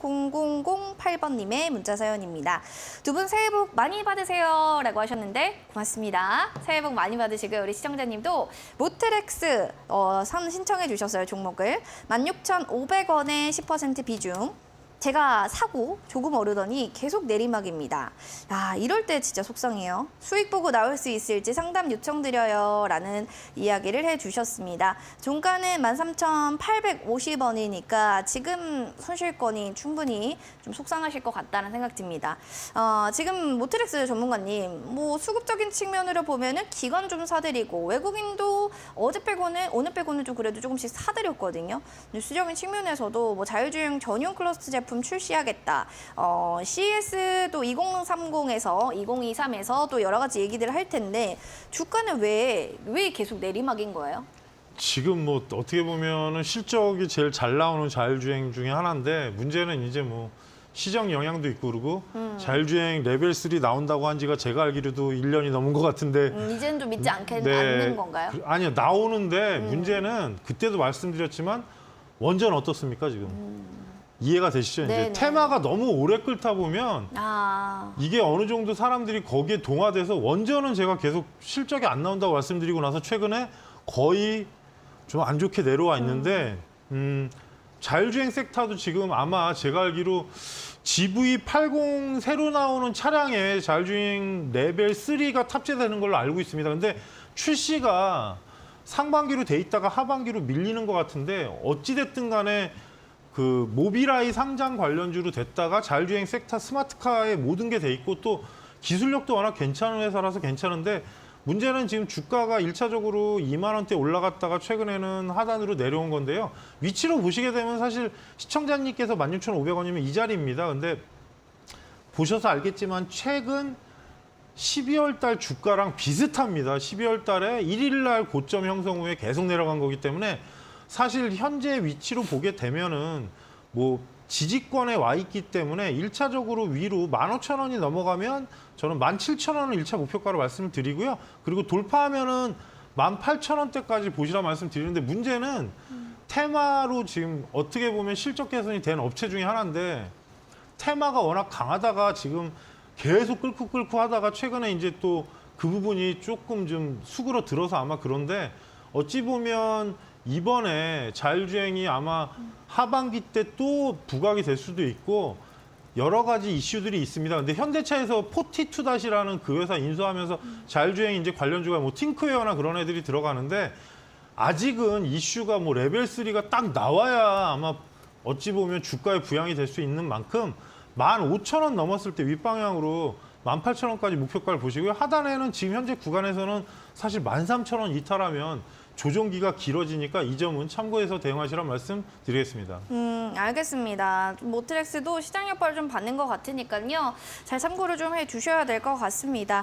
0008번님의 문자 사연입니다. 두 분 새해 복 많이 받으세요 라고 하셨는데 고맙습니다. 새해 복 많이 받으시고요. 우리 시청자님도 모트렉스 어, 선 신청해 주셨어요. 종목을 16,500원의 10% 비중. 제가 사고 조금 오르더니 계속 내리막입니다. 야, 이럴 때 진짜 속상해요. 수익 보고 나올 수 있을지 상담 요청드려요. 라는 이야기를 해 주셨습니다. 종가는 13,850원이니까 지금 손실권이 충분히 좀 속상하실 것 같다는 생각 듭니다. 어, 지금 모트렉스 전문가님, 뭐 수급적인 측면으로 보면은 기관 좀 사드리고 외국인도 어제 빼고는 오늘 빼고는 좀 그래도 조금씩 사드렸거든요. 뉴스적인 측면에서도 뭐 자율주행 전용 클러스터 제품 출시하겠다. 어, CS도 2030에서 2023에서 또 여러 가지 얘기들을 할 텐데 주가는 왜, 왜 계속 내리막인 거예요? 지금 뭐 어떻게 보면은 실적이 제일 잘 나오는 자율주행 중에 하나인데 문제는 이제 뭐 시정 영향도 있고 그러고 자율주행 레벨 3 나온다고 한 지가 제가 알기로도 1년이 넘은 것 같은데 음, 이제는 좀 믿지 않게 네. 않는 건가요? 그- 아니요 나오는데 문제는 그때도 말씀드렸지만 원전 어떻습니까 지금 이해가 되시죠? 이제 네네. 테마가 너무 오래 끓다 보면 아, 이게 어느 정도 사람들이 거기에 동화돼서 원전은 제가 계속 실적이 안 나온다고 말씀드리고 나서 최근에 거의 좀 안 좋게 내려와 있는데 음, 자율주행 섹터도 지금 아마 제가 알기로 GV80 새로 나오는 차량에 자율주행 레벨 3가 탑재되는 걸로 알고 있습니다. 근데 출시가 상반기로 돼 있다가 하반기로 밀리는 것 같은데 어찌 됐든 간에 그 모비라이 상장 관련주로 됐다가 자율주행 섹터 스마트카에 모든 게 돼 있고 또 기술력도 워낙 괜찮은 회사라서 괜찮은데 문제는 지금 주가가 일차적으로 2만 원대 올라갔다가 최근에는 하단으로 내려온 건데요. 위치로 보시게 되면 사실 시청자님께서 16,500원이면 이 자리입니다. 근데 보셔서 알겠지만 최근 12월 달 주가랑 비슷합니다. 12월 달에 1일 날 고점 형성 후에 계속 내려간 거기 때문에 사실 현재 위치로 보게 되면은 뭐 지지권에 와 있기 때문에 일차적으로 위로 15,000원이 넘어가면 저는 17,000원을 일차 목표가로 말씀을 드리고요. 그리고 돌파하면은 18,000원대까지 보시라 말씀드리는데 문제는 테마로 지금 어떻게 보면 실적 개선이 된 업체 중에 하나인데 테마가 워낙 강하다가 지금 계속 끌고 끌고 하다가 최근에 이제 또 그 부분이 조금 좀 수그러 들어서 아마 그런데 어찌 보면 이번에 자율주행이 아마 하반기 때 또 부각이 될 수도 있고 여러 가지 이슈들이 있습니다. 근데 현대차에서 포티투닷이라는 그 회사 인수하면서 자율주행 이제 관련주가 뭐 팅크웨어나 그런 애들이 들어가는데 아직은 이슈가 뭐 레벨 3가 딱 나와야 아마 어찌 보면 주가에 부양이 될 수 있는 만큼 15,000원 넘었을 때 윗방향으로 18,000원까지 목표가를 보시고요. 하단에는 지금 현재 구간에서는 사실 13,000원 이탈하면 조정기가 길어지니까 이 점은 참고해서 대응하시란 말씀 드리겠습니다. 음, 알겠습니다. 모트렉스도 시장 여파를 좀 받는 것 같으니까요. 잘 참고를 좀 해 주셔야 될 것 같습니다.